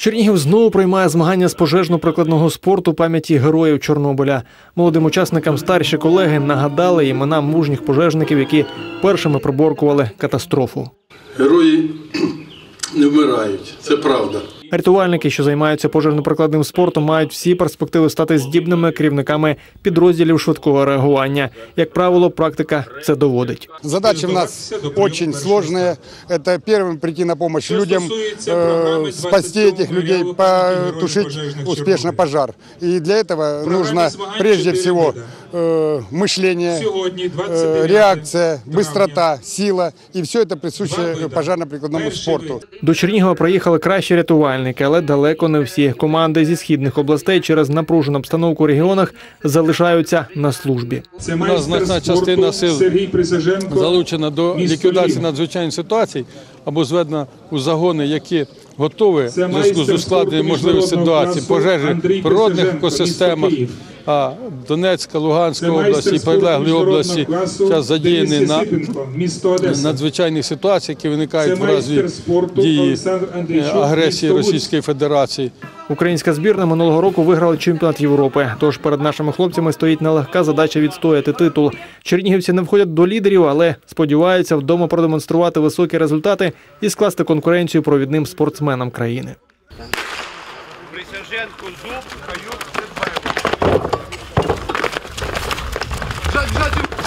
Чернігів знову приймає змагання з пожежно-прикладного спорту пам'яті героїв Чорнобиля. Молодим учасникам старші колеги нагадали імена мужніх пожежників, які першими приборкували катастрофу. Герої не вмирають, це правда. Рятувальники, що займаються пожежно-прикладним спортом, мають всі перспективи стати здібними керівниками підрозділів швидкого реагування. Як правило, практика це доводить. Задачи у нас очень сложные. Это первым прийти на помощь людям, э, спасти этих людей, потушить успешно пожар. И для этого нужно прежде всего э, мышление, э, реакция, быстрота, сила. И все это присуще пожарно-прикладному спорту. До Чернігова приїхали кращі рятувальники, але далеко не всі. Команди зі східних областей через напружену обстановку в регіонах залишаються на службі. Це У нас значна частина сил Сергій Присяженко. залучена до ліквідації надзвичайних ситуацій або зведена у загони, які готові в зв'язку з ускладненням можливих ситуацій, пожежі в природних екосистемах. А Донецька, Луганська області і прилеглі області зараз задіяні на надзвичайних ситуацій, які виникають в разі спорту дії е, агресії. Російської Федерації. Українська збірна минулого року виграла чемпіонат Європи. Тож перед нашими хлопцями стоїть нелегка задача відстояти титул. Чернігівці не входять до лідерів, але сподіваються вдома продемонструвати високі результати і скласти конкуренцію провідним спортсменам країни. Присяженко зуб, каюк, жать,